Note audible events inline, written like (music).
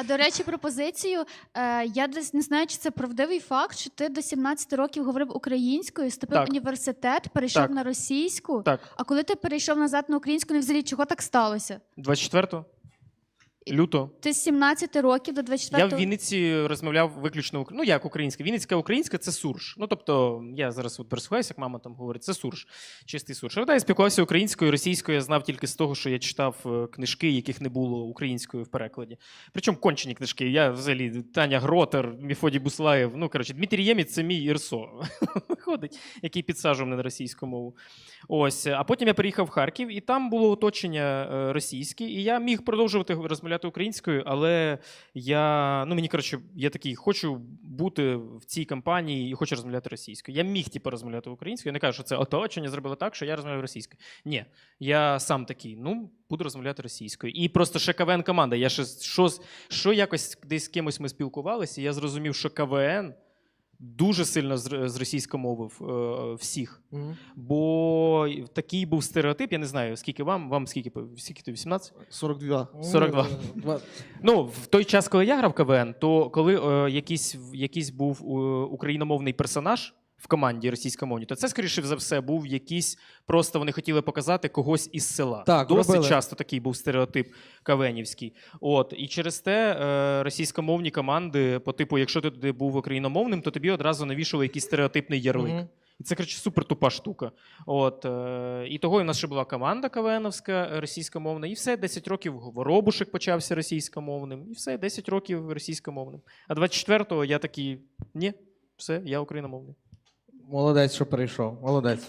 А до речі, про позицію. Е, я десь не знаю, чи це правдивий факт, що ти до 17 років говорив українською, вступив Так. в університет, перейшов Так. на російську. Так, А коли ти перейшов назад на українську, не взагалі чого так сталося? 24 лютого. Ти з 17 років до 24 Я в Вінниці розмовляв виключно ук- ну як українська. Вінницька українська це сурж. Ну тобто, я зараз от пересуваюся, як мама там говорить, це сурж, чистий сурж. А да, я спілкувався українською, російською я знав тільки з того, що я читав е, книжки, яких не було українською в перекладі. Причому кончені книжки. Я взагалі Таня Гротер, Міфодій Буслаєв. Ну коротше, Дмитрій Ємець це мій Ірсо. (laughs) Виходить, який підсаджував мене на російську мову. Ось. А потім я переїхав в Харків, і там було оточення е, російське, і я міг продовжувати розмовляти українською, але я, ну мені коротше, я такий, хочу бути в цій компанії і хочу розмовляти російською. Я міг типу, розмовляти українською. Я не кажу, що це оточення зробило так, що я розмовляю російською. Ні, я сам такий, ну, буду розмовляти російською. І просто ще КВН команда. Я ще що, що якось десь з кимось ми спілкувалися, я зрозумів, що КВН. Дуже сильно з російськомовив е, всіх. Бо такий був стереотип, я не знаю, скільки вам, вам скільки, скільки то 18? 42. 42. Два- Ну, в той час, коли я грав КВН, то коли е, якийсь, якийсь був е, україномовний персонаж в команді російськомовній, то це, скоріше за все, був якийсь, просто вони хотіли показати когось із села. Так, Досить робили. часто такий був стереотип КВНівський. От, і через те е, російськомовні команди, по типу, якщо ти туди був україномовним, то тобі одразу навішали якийсь стереотипний ярлик. Мгм. І це, коротше, супер тупа штука. От, е, і того у нас ще була команда КВНовська е, російськомовна, і все, 10 років Воробушек почався російськомовним, і все, 10 років російськомовним. А 24-го я такий, ні, все, я україномовний. Молодець, що прийшов. Молодець.